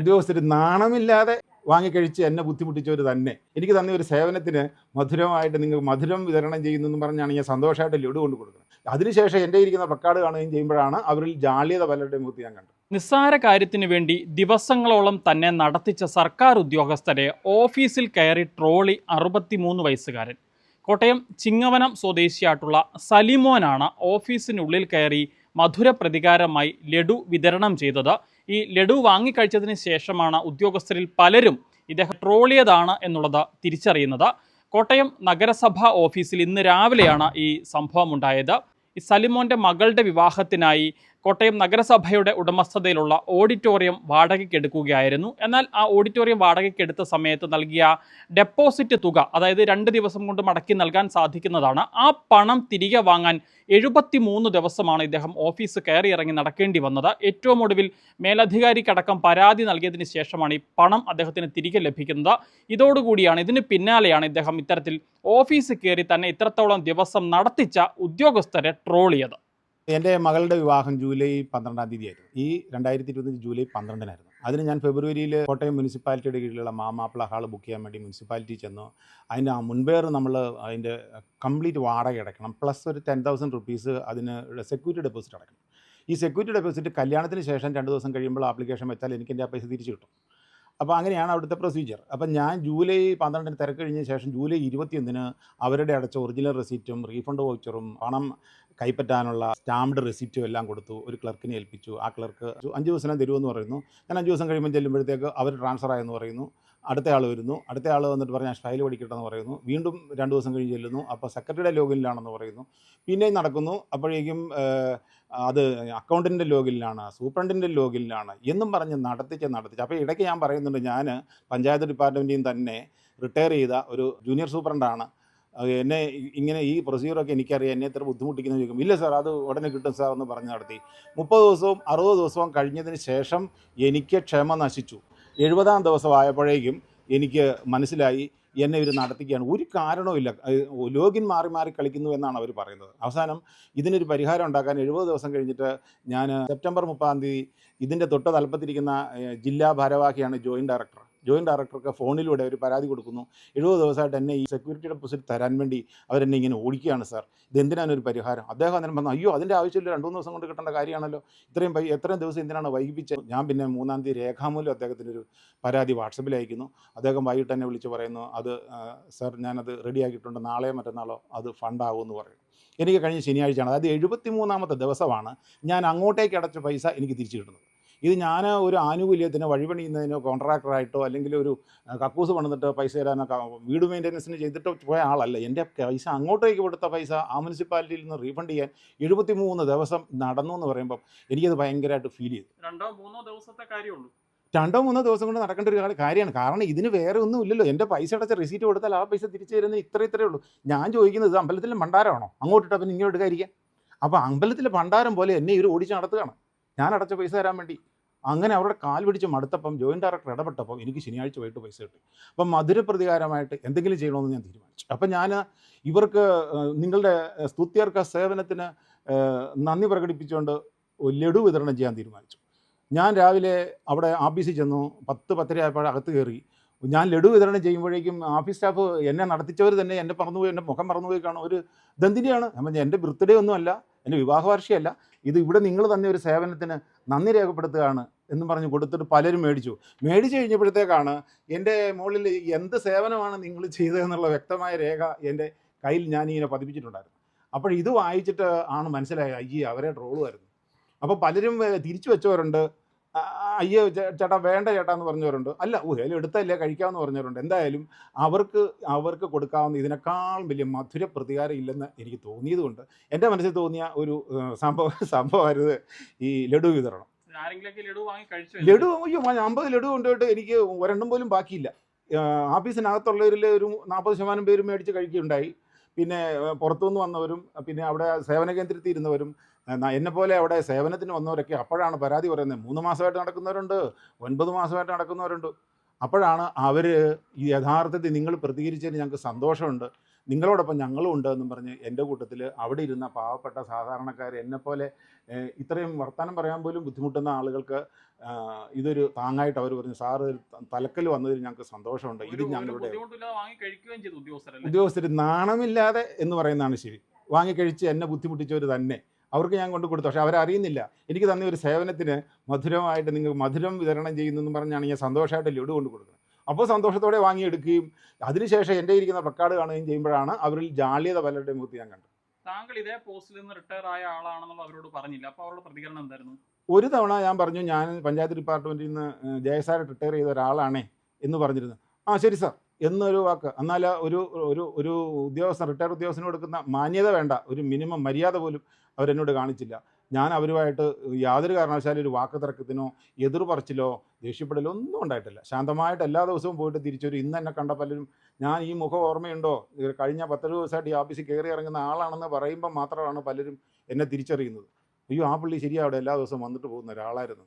ഉദ്യോഗസ്ഥർ നാണമില്ലാതെ വാങ്ങിക്കഴിച്ച് എന്നെ ബുദ്ധിമുട്ടിച്ചവർ തന്നെ. എനിക്ക് തന്ന ഒരു സേവനത്തിന് മധുരമായിട്ട് നിങ്ങൾ മധുരം വിതരണം ചെയ്യുന്നു എന്ന് പറഞ്ഞാണ് ഞാൻ സന്തോഷമായിട്ട് ലഡു കൊണ്ട് കൊടുക്കുന്നത്. അതിനുശേഷം എന്റെ ഇരിക്കുന്ന പ്ലക്കാർഡ് കാണുകയും ചെയ്യുമ്പോഴാണ് അവരിൽ ജാള്യത പലരുടെയും മുഖത്ത് ഞാൻ കണ്ടത്. നിസ്സാര കാര്യത്തിന് വേണ്ടി ദിവസങ്ങളോളം തന്നെ നടത്തിച്ച സർക്കാർ ഉദ്യോഗസ്ഥരെ ഓഫീസിൽ കയറി ട്രോളി അറുപത്തിമൂന്ന് വയസ്സുകാരൻ. കോട്ടയം ചിങ്ങവനം സ്വദേശിയായിട്ടുള്ള സലിമോനാണ് ഓഫീസിനുള്ളിൽ കയറി മധുര പ്രതികാരമായി ലഡു വിതരണം ചെയ്തത്. ഈ ലഡു വാങ്ങിക്കഴിച്ചതിന് ശേഷമാണ് ഉദ്യോഗസ്ഥരിൽ പലരും ഇദ്ദേഹം ട്രോളിയതാണ് എന്നുള്ളത് തിരിച്ചറിയുന്നത്. കോട്ടയം നഗരസഭാ ഓഫീസിൽ ഇന്ന് രാവിലെയാണ് ഈ സംഭവം ഉണ്ടായത് ഈ സലിമോന്റെ മകളുടെ വിവാഹത്തിനായി കോട്ടയം നഗരസഭയുടെ ഉടമസ്ഥതയിലുള്ള ഓഡിറ്റോറിയം വാടകയ്ക്കെടുക്കുകയായിരുന്നു. എന്നാൽ ആ ഓഡിറ്റോറിയം വാടകയ്ക്കെടുത്ത സമയത്ത് നൽകിയ ഡെപ്പോസിറ്റ് തുക അതായത് രണ്ട് ദിവസം കൊണ്ട് മടക്കി നൽകാൻ സാധിക്കുന്നതാണ്. ആ പണം തിരികെ വാങ്ങാൻ എഴുപത്തി മൂന്ന് ദിവസമാണ് ഇദ്ദേഹം ഓഫീസ് കയറി ഇറങ്ങി നടക്കേണ്ടി വന്നത്. ഏറ്റവും ഒടുവിൽ മേലധികാരിക്കടക്കം പരാതി നൽകിയതിന് ശേഷമാണ് ഈ പണം അദ്ദേഹത്തിന് തിരികെ ലഭിക്കുന്നത്. ഇതോടുകൂടിയാണ് ഇതിന് പിന്നാലെയാണ് ഇദ്ദേഹം ഇത്തരത്തിൽ ഓഫീസ് കയറി തന്നെ ഇത്രത്തോളം ദിവസം നടത്തിച്ച ഉദ്യോഗസ്ഥരെ ട്രോൾ ചെയ്തത്. എന്റെ മകളുടെ വിവാഹം ജൂലൈ പന്ത്രണ്ടാം തീയതി ആയിരുന്നു ഈ രണ്ടായിരത്തി ഇരുപത്തഞ്ച് ജൂലൈ പന്ത്രണ്ടിനായിരുന്നു. അതിന് ഞാൻ ഫെബ്രുവരിയിൽ കോട്ടയം മുനിസിപ്പാലിറ്റിയുടെ കീഴിലുള്ള മാമാപ്പിള ഹാൾ ബുക്ക് ചെയ്യാൻ വേണ്ടി മുനിസിപ്പാലിറ്റി ചെന്നു. അതിന്റെ ആ മുൻപേർ നമ്മൾ അതിന്റെ കംപ്ലീറ്റ് വാടക അടയ്ക്കണം. പ്ലസ് ഒരു ടെൻ തൗസൻഡ് റുപ്പീസ് അതിന് സെക്യൂരിറ്റി ഡെപ്പോസിറ്റ് അടയ്ക്കണം. ഈ സെക്യൂരിറ്റി ഡെപ്പോസിറ്റ് കല്യാണത്തിന് ശേഷം രണ്ട് ദിവസം കഴിയുമ്പോൾ ആപ്ലിക്കേഷൻ വെച്ചാൽ എനിക്ക് എന്റെ ആ പൈസ തിരിച്ചു കിട്ടും. അപ്പോൾ അങ്ങനെയാണ് അവിടുത്തെ പ്രൊസീജിയർ അപ്പം ഞാൻ ജൂലൈ പന്ത്രണ്ടിന് തിരക്ക് കഴിഞ്ഞ ശേഷം ജൂലൈ ഇരുപത്തിയൊന്നിന് അവരുടെ അടച്ച ഒറിജിനൽ റെസിപ്റ്റും റീഫണ്ട് വൗച്ചറും പണം കൈപ്പറ്റാനുള്ള സ്റ്റാമ്പ്ഡ് റെസിപ്റ്റും എല്ലാം കൊടുത്തു. ഒരു ക്ലർക്കിനെ ഏൽപ്പിച്ചു. ആ ക്ലർക്ക് അഞ്ച് ദിവസം തരുമെന്ന് പറയുന്നു. ഞാൻ അഞ്ച് ദിവസം കഴിയുമ്പോൾ ചെല്ലുമ്പോഴത്തേക്ക് അവർ ട്രാൻസ്ഫർ ആയെന്ന് പറയുന്നു. അടുത്ത ആൾ വരുന്നു. അടുത്ത ആൾ വന്നിട്ട് പറഞ്ഞാൽ ഫയൽ പഠിക്കട്ടെന്ന് പറയുന്നു. വീണ്ടും രണ്ട് ദിവസം കഴിഞ്ഞ് ചെല്ലുന്നു. അപ്പോൾ സെക്രട്ടറിയുടെ ലോഗിനിലാണെന്ന് പറയുന്നു. പിന്നെയും നടക്കുന്നു. അപ്പോഴേക്കും അത് അക്കൗണ്ടിന്റെ ലോഗിനിലാണ് സൂപ്രണ്ടിന്റെ ലോഗിനിലാണ് എന്നും പറഞ്ഞ് നടത്തിച്ച് നടത്തിച്ച്. അപ്പോൾ ഇടയ്ക്ക് ഞാൻ പറയുന്നുണ്ട് ഞാൻ പഞ്ചായത്ത് ഡിപ്പാർട്ട്മെന്റിൽ തന്നെ റിട്ടയർ ചെയ്ത ഒരു ജൂനിയർ സൂപ്രണ്ടാണ്. എന്നെ ഇങ്ങനെ ഈ പ്രൊസീജിയറൊക്കെ എനിക്കറിയാം. എന്നെ എത്ര ബുദ്ധിമുട്ടിക്കുന്ന ചോദിക്കും ഇല്ല സാർ അത് ഉടനെ കിട്ടും സാർ എന്ന് പറഞ്ഞ് നടത്തി. മുപ്പത് ദിവസവും അറുപത് ദിവസവും കഴിഞ്ഞതിന് ശേഷം എനിക്ക് ക്ഷമ നശിച്ചു. എഴുപതാം ദിവസമായപ്പോഴേക്കും എനിക്ക് മനസ്സിലായി എന്നെ ഇവർ നടത്തിക്കുകയാണ്. ഒരു കാരണവുമില്ല ലോഗിൻ മാറി മാറി കളിക്കുന്നു എന്നാണ് അവർ പറയുന്നത്. അവസാനം ഇതിനൊരു പരിഹാരം ഉണ്ടാക്കാൻ എഴുപത് ദിവസം കഴിഞ്ഞിട്ട് ഞാൻ സെപ്റ്റംബർ മുപ്പതാം തീയതി ഇതിന്റെ തൊട്ട് തലപ്പത്തിരിക്കുന്ന ജില്ലാ ഭാരവാഹിയാണ് ജോയിന്റ് ഡയറക്ടർ. ജോയിന്റ് ഡയറക്ടർക്ക് ഫോണിലൂടെ ഒരു പരാതി കൊടുക്കുന്നു. എഴുപത് ദിവസമായിട്ട് എന്നെ ഈ സെക്യൂരിറ്റിയുടെ ഡെപ്പോസിറ്റ് തരാൻ വേണ്ടി അവരെന്നെ ഇങ്ങനെ ഓടിക്കുകയാണ് സാർ. ഇതെന്തിനാണ് ഒരു പരിഹാരം? അദ്ദേഹം അന്നേരം പറഞ്ഞു അയ്യോ അതിന്റെ ആവശ്യമില്ല. രണ്ട് മൂന്ന് ദിവസം കൊണ്ട് കിട്ടേണ്ട കാര്യമാണല്ലോ. ഇത്രയും വൈ എത്രയും ദിവസം എന്തിനാണ് വൈകിപ്പിച്ചത്? ഞാൻ പിന്നെ മൂന്നാം തീയതി രേഖാമൂലം അദ്ദേഹത്തിന് ഒരു പരാതി വാട്സപ്പിൽ അയക്കുന്നു. അദ്ദേഹം വൈകിട്ട് തന്നെ വിളിച്ച് പറയുന്നു അത് സാർ ഞാനത് റെഡിയാക്കിയിട്ടുണ്ട് നാളെയോ മറ്റന്നാളോ അത് ഫണ്ടാകുമെന്ന് പറയും. എനിക്ക് കഴിഞ്ഞ ശനിയാഴ്ചയാണ് അതായത് എഴുപത്തി മൂന്നാമത്തെ ദിവസമാണ് ഞാൻ അങ്ങോട്ടേക്ക് അടച്ച പൈസ എനിക്ക് തിരിച്ചു കിട്ടുന്നത്. ഇത് ഞാൻ ഒരു ആനുകൂല്യത്തിന് വഴിപണിയുന്നതിനോ കോൺട്രാക്ടറായിട്ടോ അല്ലെങ്കിൽ ഒരു കക്കൂസ് പണിതിട്ട് പൈസ തരാനോ വീട് മെയിന്റനൻസിന് ചെയ്തിട്ട് പോയ ആളല്ല. എന്റെ പൈസ അങ്ങോട്ടേക്ക് കൊടുത്ത പൈസ ആ മുനിസിപ്പാലിറ്റിയിൽ നിന്ന് റീഫണ്ട് ചെയ്യാൻ എഴുപത്തി മൂന്ന് ദിവസം നടന്നു എന്ന് പറയുമ്പം എനിക്കത് ഭയങ്കരമായിട്ട് ഫീൽ ചെയ്തു. രണ്ടോ മൂന്നോ ദിവസത്തെ കാര്യമുള്ളൂ. രണ്ടോ മൂന്നോ ദിവസം കൊണ്ട് നടക്കേണ്ട ഒരു കാര്യമാണ്. കാരണം ഇതിന് വേറെ ഒന്നും ഇല്ലല്ലോ. എന്റെ പൈസ അടച്ച റെസീറ്റ് കൊടുത്താൽ ആ പൈസ തിരിച്ചു തരുന്നത് ഇത്ര ഇത്രയേ ഉള്ളൂ. ഞാൻ ചോദിക്കുന്നത് അമ്പലത്തിലെ ഭണ്ഡാരമാണോ? അങ്ങോട്ടിട്ട് പിന്നെ ഇങ്ങോട്ട് അപ്പോൾ അമ്പലത്തിലെ ഭണ്ഡാരം പോലെ എന്നെ ഇവർ ഓടിച്ച് നടത്തുകയാണ്. ഞാൻ അടച്ച പൈസ തരാൻ വേണ്ടി. അങ്ങനെ അവരുടെ കാൽ പിടിച്ച് മടുത്തപ്പം ജോയിന്റ് ഡയറക്ടർ ഇടപെട്ടപ്പം എനിക്ക് ശനിയാഴ്ച വൈകിട്ട് പൈസ കിട്ടി. അപ്പം മധുരപ്രതികാരമായിട്ട് എന്തെങ്കിലും ചെയ്യണമെന്ന് ഞാൻ തീരുമാനിച്ചു. അപ്പം ഞാൻ ഇവർക്ക് നിങ്ങളുടെ സ്തുത്യർക്ക സേവനത്തിന് നന്ദി പ്രകടിപ്പിച്ചുകൊണ്ട് ലഡു വിതരണം ചെയ്യാൻ തീരുമാനിച്ചു. ഞാൻ രാവിലെ അവിടെ ആഫീസിൽ ചെന്നു പത്ത് പത്തരയായപ്പോൾ അകത്ത് കയറി. ഞാൻ ലഡു വിതരണം ചെയ്യുമ്പോഴേക്കും ആഫീസ് സ്റ്റാഫ് എന്നെ നടത്തിച്ചവർ തന്നെ എന്നെ മറന്നുപോയി എന്റെ മുഖം മറന്നുപോയി കാണും. ഒരു ദന്തിനെയാണ്. എന്റെ ബർത്ത്ഡേ ഒന്നുമല്ല എന്റെ വിവാഹ വാർഷികമല്ല ഇത് ഇവിടെ നിങ്ങൾ തന്നെ ഒരു സേവനത്തിന് നന്ദി രേഖപ്പെടുത്തുകയാണ് എന്നും പറഞ്ഞ് കൊടുത്തിട്ട് പലരും മേടിച്ചു. മേടിച്ചു കഴിഞ്ഞപ്പോഴത്തേക്കാണ് എന്റെ മുകളിൽ എന്ത് സേവനമാണ് നിങ്ങൾ ചെയ്തതെന്നുള്ള വ്യക്തമായ രേഖ എന്റെ കയ്യിൽ ഞാനിങ്ങനെ പതിപ്പിച്ചിട്ടുണ്ടായിരുന്നു. അപ്പോൾ ഇത് വായിച്ചിട്ട് ആണ് മനസ്സിലായത്. അയ്യേ അവരെ ട്രോളുമായിരുന്നു. അപ്പോൾ പലരും തിരിച്ചു വെച്ചവരുണ്ട്. അയ്യോ ചേട്ടാ വേണ്ട ചേട്ടാ എന്ന് പറഞ്ഞവരുണ്ട്. അല്ല ഏലും എടുത്തല്ലേ കഴിക്കാമെന്ന് പറഞ്ഞവരുണ്ട്. എന്തായാലും അവർക്ക് അവർക്ക് കൊടുക്കാവുന്ന ഇതിനേക്കാൾ വലിയ മധുര പ്രതികാരം ഇല്ലെന്ന് എനിക്ക് തോന്നിയത് കൊണ്ട് എന്റെ മനസ്സിൽ തോന്നിയ ഒരു സംഭവ സംഭവം സംഭവമായിരുന്നു ഈ ലഡു വിതരണം. ലഡു അയ്യോ അമ്പത് ലഡു കൊണ്ടുപോയിട്ട് എനിക്ക് ഒരെണ്ണം പോലും ബാക്കിയില്ല. ആഫീസിനകത്തുള്ളവരിൽ ഓഫീസിനകത്തുള്ളവരിൽ ഒരു നാൽപ്പത് ശതമാനം പേരും മേടിച്ച് കഴിക്കുകയുണ്ടായി. പിന്നെ പുറത്തുനിന്ന് വന്നവരും പിന്നെ അവിടെ സേവന കേന്ദ്രത്തിൽ ഇരുന്നവരും എന്നെ പോലെ അവിടെ സേവനത്തിന് വന്നവരൊക്കെ അപ്പോഴാണ് പരാതി പറയുന്നത്. മൂന്ന് മാസമായിട്ട് നടക്കുന്നവരുണ്ട് ഒൻപത് മാസമായിട്ട് നടക്കുന്നവരുണ്ട്. അപ്പോഴാണ് അവർ ഈ യഥാർത്ഥത്തിൽ നിങ്ങൾ പ്രതികരിച്ചതിന് ഞങ്ങൾക്ക് സന്തോഷമുണ്ട്. നിങ്ങളോടൊപ്പം ഞങ്ങളും ഉണ്ട് എന്നും പറഞ്ഞ് എന്റെ കൂട്ടത്തിൽ അവിടെ ഇരുന്ന പാവപ്പെട്ട സാധാരണക്കാർ എന്നെപ്പോലെ ഇത്രയും വർത്തമാനം പറയാൻ പോലും ബുദ്ധിമുട്ടുന്ന ആളുകൾക്ക് ഇതൊരു താങ്ങായിട്ട് അവർ പറഞ്ഞു സാറ് തലക്കൽ വന്നതിൽ ഞങ്ങൾക്ക് സന്തോഷമുണ്ട്. ഇത് ഞങ്ങളുടെ ഉദ്യോഗസ്ഥർ നാണമില്ലാതെ എന്ന് പറയുന്നതാണ് ശരി. വാങ്ങിക്കഴിച്ച് എന്നെ ബുദ്ധിമുട്ടിച്ചവർ തന്നെ. അവർക്ക് ഞാൻ കൊണ്ട് കൊടുത്തു. പക്ഷെ അവരറിയുന്നില്ല. എനിക്ക് തന്നെ ഒരു സേവനത്തിന് മധുരമായിട്ട് നിങ്ങൾ മധുരം വിതരണം ചെയ്യുന്നെന്ന് പറഞ്ഞാണ് ഞാൻ സന്തോഷമായിട്ട് ലഡു കൊണ്ട് കൊടുക്കുന്നത്. അപ്പോൾ സന്തോഷത്തോടെ വാങ്ങിയെടുക്കുകയും അതിനുശേഷം എന്റെ ഇരിക്കുന്ന പ്ലക്കാർഡ് കാണുകയും ചെയ്യുമ്പോഴാണ് അവരിൽ ജാളിയത പലരുടെ മുഖത്ത് ഞാൻ കണ്ടത്. താങ്കൾ ഇതേ പോസ്റ്റിൽ നിന്ന് റിട്ടയർ ആയ ആളാണെന്നുള്ള അവരോട് പറഞ്ഞില്ല. അപ്പോൾ അവരുടെ പ്രതികരണം എന്തായിരുന്നു? ഒരു തവണ ഞാൻ പറഞ്ഞു ഞാൻ പഞ്ചായത്ത് ഡിപ്പാർട്ട്മെന്റിൽ നിന്ന് ജയസാർ റിട്ടയർ ചെയ്ത ഒരാളാണേ എന്ന് പറഞ്ഞിരുന്നു. ആ ശരി സാർ. എന്നൊരു വാക്ക്. എന്നാൽ ഒരു ഒരു ഒരു ഉദ്യോഗസ്ഥൻ റിട്ടയർഡ് ഉദ്യോഗസ്ഥന് കൊടുക്കുന്ന മാന്യത വേണ്ട. ഒരു മിനിമം മര്യാദ പോലും അവരെന്നോട് കാണിച്ചില്ല. ഞാൻ അവരുമായിട്ട് യാതൊരു കാരണവശാലും ഒരു വാക്ക് തർക്കത്തിനോ എതിർപറച്ചിലോ ദേഷ്യപ്പെടലോ ഒന്നും ഉണ്ടായിട്ടില്ല. ശാന്തമായിട്ട് എല്ലാ ദിവസവും പോയിട്ട് തിരിച്ചൊരു ഇന്ന് എന്നെ കണ്ട പലരും ഞാൻ ഈ മുഖം ഓർമ്മയുണ്ടോ? കഴിഞ്ഞ പത്ത് ദിവസമായിട്ട് ഈ ഓഫീസിൽ കയറി ഇറങ്ങുന്ന ആളാണെന്ന് പറയുമ്പോൾ മാത്രമാണ് പലരും എന്നെ തിരിച്ചറിയുന്നത്. അയ്യോ ആ പുള്ളി ശരിയാ അവിടെ എല്ലാ ദിവസവും വന്നിട്ട് പോകുന്ന ഒരാളായിരുന്നു.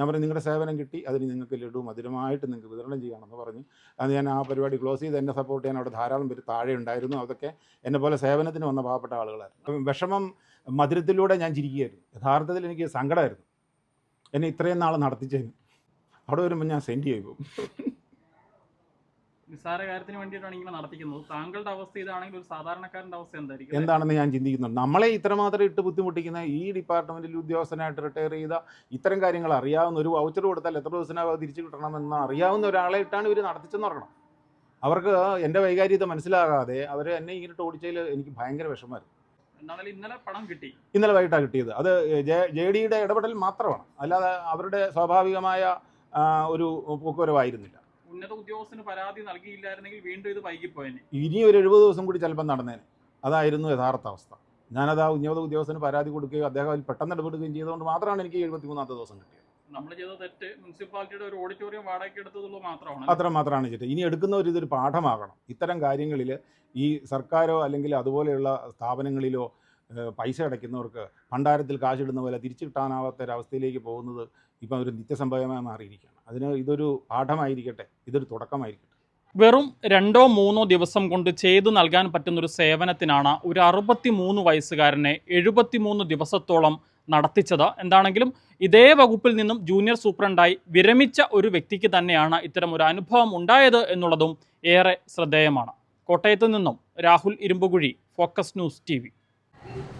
ഞാൻ പറഞ്ഞു നിങ്ങളുടെ സേവനം കിട്ടി അതിന് നിങ്ങൾക്ക് ലഡു മധുരമായിട്ട് നിങ്ങൾക്ക് വിതരണം ചെയ്യണമെന്ന് പറഞ്ഞു. അത് ഞാൻ ആ പരിപാടി ക്ലോസ് ചെയ്ത് എന്നെ സപ്പോർട്ട് ചെയ്യാൻ അവിടെ ധാരാളം പേര് താഴെ ഉണ്ടായിരുന്നു. അതൊക്കെ എന്നെ പോലെ സേവനത്തിന് വന്ന പാവപ്പെട്ട ആളുകളായിരുന്നു. വിഷമം മധുരത്തിലൂടെ ഞാൻ ചിരിക്കുകയായിരുന്നു. യഥാർത്ഥത്തിൽ എനിക്ക് സങ്കടമായിരുന്നു എന്നെ ഇത്രയും നാൾ നടത്തിച്ചതിന്. അവിടെ വരുമ്പോൾ ഞാൻ സെൻഡ് ചെയ്യും നിസ്സാര കാര്യത്തിന് വേണ്ടിയിട്ടാണ് ഇങ്ങനെ നടത്തിക്കുന്നത്. താങ്കളുടെ അവസ്ഥ ഇതാണെങ്കിൽ ഒരു സാധാരണക്കാരന്റെ അവസ്ഥ എന്തായിരിക്കും? എന്താണെന്ന് ഞാൻ ചിന്തിക്കുന്നുണ്ട്. നമ്മളെ ഇത്രമാത്രം ഇട്ട് ബുദ്ധിമുട്ടിക്കുന്ന ഈ ഡിപ്പാർട്ട്മെന്റിൽ ഉദ്യോഗസ്ഥനായിട്ട് റിട്ടയർ ചെയ്ത ഇത്തരം കാര്യങ്ങൾ അറിയാവുന്ന ഒരു വൗച്ചർ കൊടുത്താൽ എത്ര ദിവസത്തിനകം തിരിച്ചു കിട്ടണമെന്ന് അറിയാവുന്ന ഒരാളെ ഇട്ടാണ് ഇവർ നടത്തിച്ചെന്ന് പറയണം അവർക്ക് എന്റെ വൈകാര്യത മനസ്സിലാകാതെ അവർ എന്നെ ഇങ്ങനെ ഓടിച്ചതിൽ എനിക്ക് ഭയങ്കര വിഷമമായിരുന്നു. ഇന്നലെ പണം കിട്ടി. ഇന്നലെ വൈകിട്ടാണ് കിട്ടിയത്. അത് ജെ ഡിയുടെ ഇടപെടൽ മാത്രമാണ്. അല്ലാതെ അവരുടെ സ്വാഭാവികമായ ഒരു പോക്കുവരവായിരുന്നില്ല. ഉന്നത ഉദ്യോഗസ്ഥന് പരാതി നൽകിയില്ലായിരുന്നെങ്കിൽ വീണ്ടും ഇത് വൈകിപ്പോയനെ. ഇനി ഒരു എഴുപത് ദിവസം കൂടി ചിലപ്പം നടന്നേനെ. അതായിരുന്നു യഥാർത്ഥ അവസ്ഥ. ഞാനത് ആ ഉന്നത ഉദ്യോഗസ്ഥന് പരാതി കൊടുക്കുകയും അദ്ദേഹം അതിൽ പെട്ടെന്ന് ഇടപെടുകയും ചെയ്തുകൊണ്ട് മാത്രമാണ് എനിക്ക് എഴുപത്തി മൂന്നാമത്തെ ദിവസം കിട്ടിയത്. നമ്മൾ ചെയ്ത തെറ്റ് മുനിസിപ്പാലിറ്റിയുടെ ഒരു ഓഡിറ്റോറിയം വാടകയ്ക്ക് എടുത്തതുള്ളൂ മാത്രമാണ്. അത്ര മാത്രമാണ് ചെയ്തത്. ഇനി എടുക്കുന്നവർ ഇതൊരു പാഠമാകണം. ഇത്തരം കാര്യങ്ങളിൽ ഈ സർക്കാരോ അല്ലെങ്കിൽ അതുപോലെയുള്ള സ്ഥാപനങ്ങളിലോ പൈസ അടയ്ക്കുന്നവർക്ക് ഭണ്ഡാരത്തിൽ കാശിടുന്ന പോലെ തിരിച്ചു കിട്ടാനാവാത്ത ഒരവസ്ഥയിലേക്ക് പോകുന്നത് ഇപ്പം ഒരു നിത്യസംഭവമായി മാറിയിരിക്കുകയാണ്. അതിന് ഇതൊരു പാഠമായിരിക്കട്ടെ ഇതൊരു തുടക്കമായിരിക്കട്ടെ. വെറും രണ്ടോ മൂന്നോ ദിവസം കൊണ്ട് ചെയ്തു നൽകാൻ പറ്റുന്ന ഒരു സേവനത്തിനാണ് ഒരു അറുപത്തി മൂന്ന് വയസ്സുകാരനെ എഴുപത്തിമൂന്ന് ദിവസത്തോളം നടത്തിച്ചത്. എന്താണെങ്കിലും ഇതേ വകുപ്പിൽ നിന്നും ജൂനിയർ സൂപ്രണ്ടായി വിരമിച്ച ഒരു വ്യക്തിക്ക് തന്നെയാണ് ഇത്തരം ഒരു അനുഭവം ഉണ്ടായത് എന്നുള്ളതും ഏറെ ശ്രദ്ധേയമാണ്. കോട്ടയത്ത് നിന്നും Rahul Irumbukuzhi focus news T Thank you.